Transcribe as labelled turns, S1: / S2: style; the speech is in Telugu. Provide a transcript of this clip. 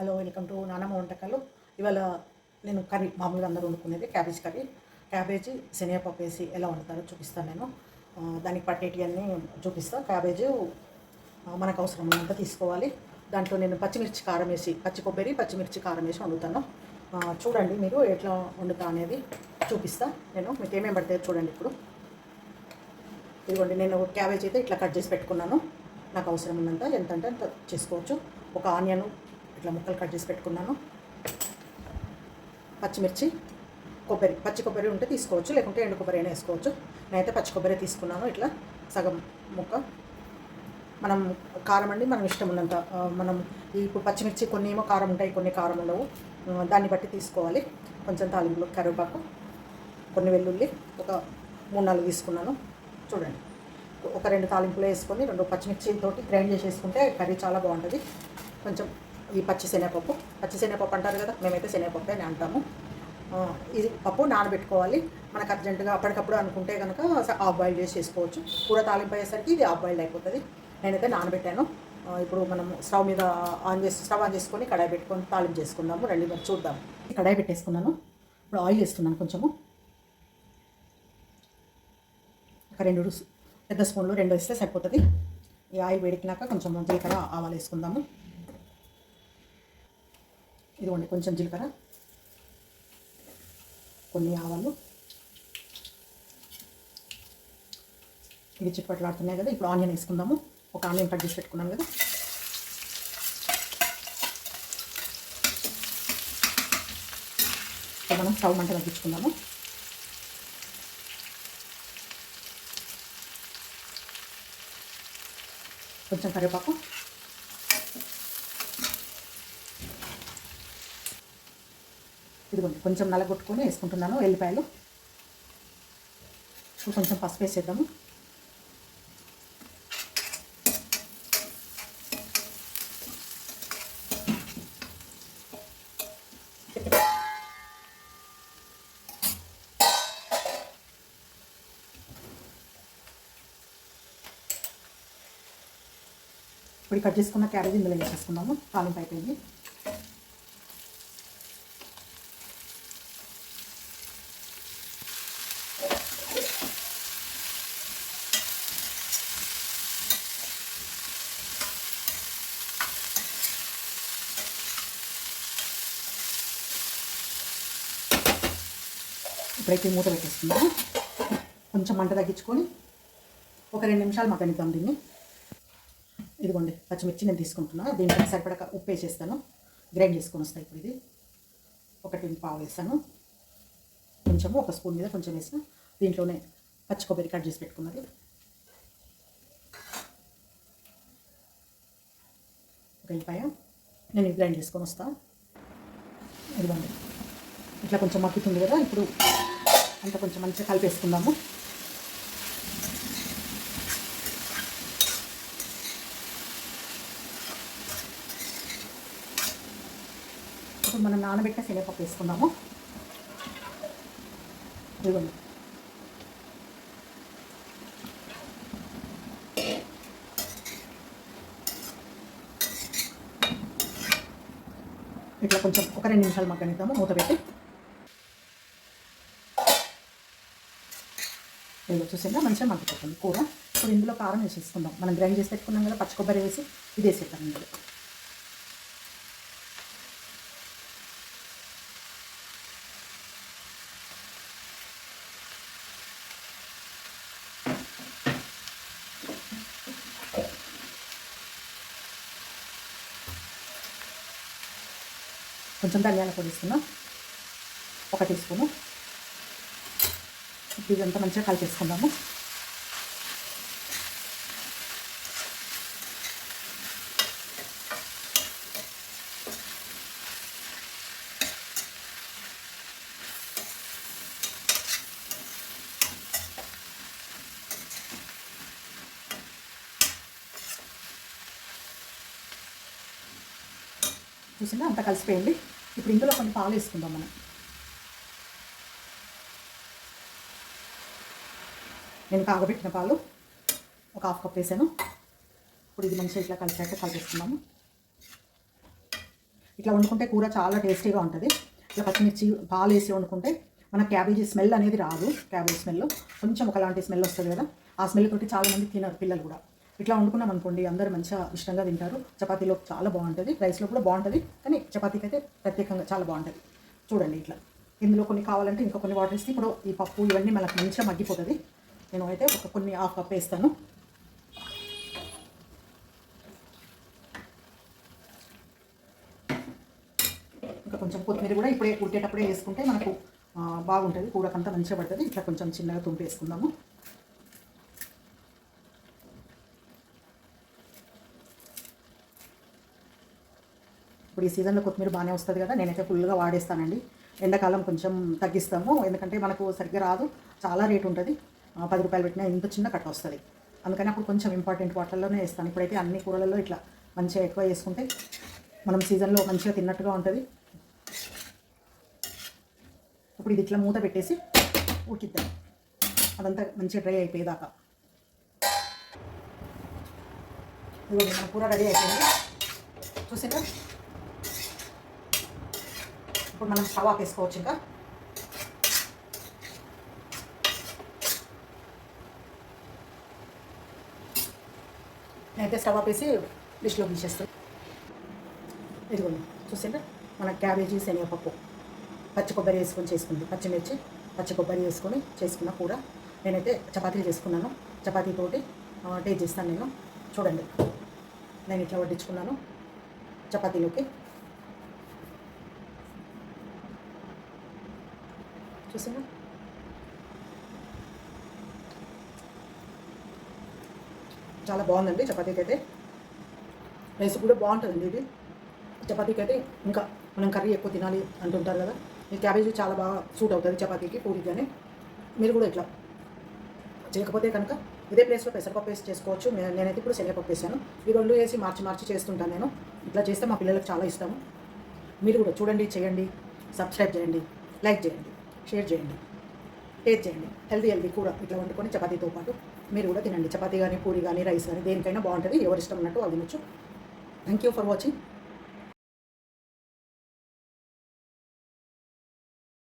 S1: హలో వెల్కమ్ టు నానమ్మ వంటకాలు. ఇవాళ నేను కర్రీ మామూలుగా అందరూ వండుకునేది క్యాబేజ్ కర్రీ. క్యాబేజీ శనగపప్పు వేసి ఎలా వండుతారో చూపిస్తాను నేను. దానికి పట్టేటి అన్నీ చూపిస్తాను క్యాబేజ్ మనకు మనకు అవసరమైనంత తీసుకోవాలి. దాంట్లో నేను పచ్చిమిర్చి కారం వేసి పచ్చి కొబ్బరి పచ్చిమిర్చి కారం వేసి వండుతాను. చూడండి మీరు ఎట్లా వండుతా అనేది చూపిస్తా నేను. మీకు ఏమేమి పడితే చూడండి ఇప్పుడు. ఇదిగోండి నేను క్యాబేజ్ అయితే ఇట్లా కట్ చేసి పెట్టుకున్నాను. నాకు అవసరం ఉన్నంత ఎంత అంటే అంత చేసుకోవచ్చు. ఒక ఆనియన్ ఇట్లా ముక్కలు కట్ చేసి పెట్టుకున్నాను. పచ్చిమిర్చి కొబ్బరి పచ్చి కొబ్బరి ఉంటే తీసుకోవచ్చు లేకుంటే ఎండు కొబ్బరి అయినా వేసుకోవచ్చు. నేనైతే పచ్చి కొబ్బరి తీసుకున్నాను ఇట్లా సగం ముక్క. మనం కారం అండి మనం ఇష్టం ఉన్నంత మనం ఇప్పుడు పచ్చిమిర్చి కొన్ని ఏమో కారం ఉంటాయి కొన్ని కారం ఉండవు. దాన్ని బట్టి తీసుకోవాలి. కొంచెం తాలింపులు కరివేపాకు కొన్ని వెల్లుల్లి ఒక మూడు నాలుగు తీసుకున్నాను. చూడండి. ఒక రెండు తాలింపులు వేసుకొని రెండు పచ్చిమిర్చితోటి గ్రైండ్ చేసేసుకుంటే కర్రీ చాలా బాగుంటుంది. కొంచెం ఈ పచ్చి శనగపప్పు. పచ్చి శనగపప్పు అంటారు కదా మేమైతే శనగపప్పు అని అంటాము. ఇది పప్పు నానబెట్టుకోవాలి. మనకు అర్జెంటుగా అప్పటికప్పుడు అనుకుంటే కనుక హాఫ్ బాయిల్ చేసి చేసుకోవచ్చు. కూర తాలింపు అయ్యేసరికి ఇది హాఫ్ బాయిల్ అయిపోతుంది. నేనైతే నానబెట్టాను. ఇప్పుడు మనం స్టవ్ మీద ఆన్ చేసి స్టవ్ ఆన్ చేసుకొని కడాయి పెట్టుకొని తాలింపు చేసుకుందాము. రెండు మరి చూద్దాం కడాయి పెట్టేసుకున్నాను. ఇప్పుడు ఆయిల్ వేస్తున్నాను కొంచెము. ఒక రెండు పెద్ద స్పూన్లు రెండు వేస్తే సరిపోతుంది. ఈ ఆయిల్ వేడికినాక కొంచెం జీలకర్ర ఆవాలు వేసుకుందాము. ఇదిగోండి కొంచెం జీలకర్ర కొన్ని ఆవాలు. ఇవి చిట్పట్లాడుతున్నాయి కదా ఇప్పుడు ఆనియన్ వేసుకుందాము. ఒక ఆనియన్ కట్ చేసి పెట్టుకున్నాం కదా. మనం స్టవ్ మంట తగ్గించుకుందాము. కొంచెం కరివేపాకు. ఇదిగోండి కొంచెం నలగొట్టుకొని వేసుకుంటున్నాను ఎల్లిపాయలు. ఇప్పుడు కొంచెం పసుపు వేసేద్దాము. ఇప్పుడు కట్ చేసుకున్న క్యారేజ్ ఇందులో వేసేసుకుందాము. తాలింపు అయిపోయింది. ఇప్పుడైతే మూత పెట్టేసుకుందాము కొంచెం మంట తగ్గించుకొని ఒక రెండు నిమిషాలు మగ్గనిద్దాం దీన్ని. ఇదిగోండి పచ్చిమిర్చి నేను తీసుకుంటున్నా. దీంట్లో సరిపడక ఉప్పు వేసేస్తాను. గ్రైండ్ చేసుకొని వస్తాయి ఇప్పుడు ఇది. ఒకటి పావు వేస్తాను. కొంచెము ఒక స్పూన్ మీద కొంచెం వేసిన దీంట్లోనే పచ్చి కొబ్బరి కట్ చేసి పెట్టుకున్నది. ఒక ఉల్లిపాయ. నేను గ్రైండ్ చేసుకొని వస్తాను ఇదిగోండి. ఇట్లా కొంచెం మక్కుతుంది కదా ఇప్పుడు అంత కొంచెం మంచిగా కలిపేసుకుందాము. ఇప్పుడు మనం నానబెట్టిన శనగపప్పు వేసుకుందాము. ఇదిగోండి. ఇట్లా కొంచెం ఒక రెండు నిమిషాలు మగ్గనిద్దాము మూత పెట్టి. ఇదిగో చూసిందా మంచిగా మగ్గిపోతుంది కూర. ఇప్పుడు ఇందులో కారం వేసేసుకుందాం. మనం గ్రైండ్ చేసి పెట్టుకున్నాం కదా పచ్చి కొబ్బరి వేసి ఇది వేసేద్దాం ఇందులో. కొంచెం ధనియాల పొడి వేసుకుందాం. ఒక టీ స్పూను. ఇదంతా మంచిగా కలిపేసుకుందాము. చూసిందా? అంతా కలిసిపోయింది. ఇప్పుడు ఇందులో కొన్ని పాలు వేసుకుందాం మనం. నేను కాగబెట్టిన పాలు ఒక హాఫ్ కప్ వేసాను. ఇప్పుడు ఇది మంచిగా ఇట్లా కలిసాక కలిపిస్తున్నాము ఇట్లా వండుకుంటే కూర చాలా టేస్టీగా ఉంటుంది. ఇట్లా పచ్చిమిర్చి పాలు వేసి వండుకుంటే మన క్యాబేజీ స్మెల్ అనేది రాదు క్యాబేజీ స్మెల్. కొంచెం ఒకలాంటి స్మెల్ వస్తుంది కదా ఆ స్మెల్ తోటి చాలామంది తినరు పిల్లలు కూడా. ఇట్లా వండుకున్నాం అనుకోండి అందరూ మంచిగా ఇష్టంగా తింటారు. చపాతీలో చాలా బాగుంటుంది రైస్లో కూడా బాగుంటుంది కానీ చపాతీకి అయితే ప్రత్యేకంగా చాలా బాగుంటుంది. చూడండి ఇట్లా. ఇందులో కొన్ని కావాలంటే ఇంకా కొన్ని వాటర్ ఇస్తే ఇప్పుడు ఈ పప్పు ఇవన్నీ మనకు మంచిగా మగ్గిపోతుంది. నేను అయితే ఒక కొన్ని హాఫ్ కప్ వేస్తాను ఇంకా కొంచెం కొత్తిమీర కూడా ఇప్పుడే ఉడికేటప్పుడే వేసుకుంటే మనకు బాగుంటుంది. కూడకంతా మంచిగా పడుతుంది. ఇట్లా కొంచెం చిన్నగా తుంపి వేసుకుందాము ఇప్పుడు ఈ సీజన్లో కొత్తిమీర బాగానే వస్తుంది కదా. నేనైతే ఫుల్గా వాడేస్తానండి. ఎండాకాలం కొంచెం తగ్గిస్తాము. ఎందుకంటే మనకు సరిగ్గా రాదు. చాలా రేట్ ఉంటుంది. పది రూపాయలు పెట్టినా ఇంత చిన్న కట్ట వస్తుంది. అందుకని అప్పుడు కొంచెం ఇంపార్టెంట్ వాటర్లోనే వేస్తాను ఇప్పుడైతే అన్ని కూరలలో ఇట్లా మంచిగా ఎక్కువ వేసుకుంటే మనం సీజన్లో మంచిగా తిన్నట్టుగా ఉంటుంది. ఇప్పుడు ఇది ఇట్లా మూత పెట్టేసి ఉడికిద్దాం. అదంతా మంచిగా డ్రై అయిపోయేదాకా. ఇదిగోండి మన కూర రెడీ అయిపోయింది. చూసాక ఇప్పుడు మనం స్టవ్ వేసుకోవచ్చు ఇంకా. నేనైతే స్టవ్ ఆపేసి డిష్లో తీసేస్తాను ఇదిగోండి చూసిందా మన క్యాబేజీ శనగపప్పు. పచ్చి కొబ్బరి వేసుకొని చేసుకుంది. పచ్చిమిర్చి పచ్చి కొబ్బరి వేసుకొని చేసుకున్న కూర. నేనైతే చపాతీలు చేసుకున్నాను. చపాతీతోటి ఆ, టేస్ట్ చేస్తాను నేను. చూడండి. నేను ఇట్లా వడ్డించుకున్నాను చపాతీలోకి. చూసాను చాలా బాగుందండి చపాతీకి అయితే రైస్ కూడా బాగుంటుందండి ఇది. చపాతీకి అయితే ఇంకా మనం కర్రీ ఎక్కువ తినాలి అంటుంటారు కదా ఈ క్యాబేజీ చాలా బాగా సూట్ అవుతుంది చపాతీకి పూరికి కానీ మీరు కూడా ఇట్లా చేయకపోతే కనుక ఇదే ప్లేస్లో పెసరపప్పు వేసి చేసుకోవచ్చు. నేనైతే ఇప్పుడు శనగపప్పు వేసాను. ఈ రెండు వేసి మార్చి మార్చి చేస్తుంటాను నేను. ఇట్లా చేస్తే మా పిల్లలకు చాలా ఇష్టము. మీరు కూడా చూడండి చేయండి సబ్స్క్రైబ్ చేయండి లైక్ చేయండి షేర్ చేయండి టేస్ట్ చేయండి హెల్తీ హెల్తీ కూడా ఇట్లా వండుకొని చపాతీతో పాటు మీరు కూడా తినండి. చపాతీ కానీ పూరి కానీ రైస్ కానీ దేనికైనా బాగుంటుంది. ఎవరు ఇష్టం ఉన్నట్టు వాళ్ళు తినొచ్చు. Thank you for watching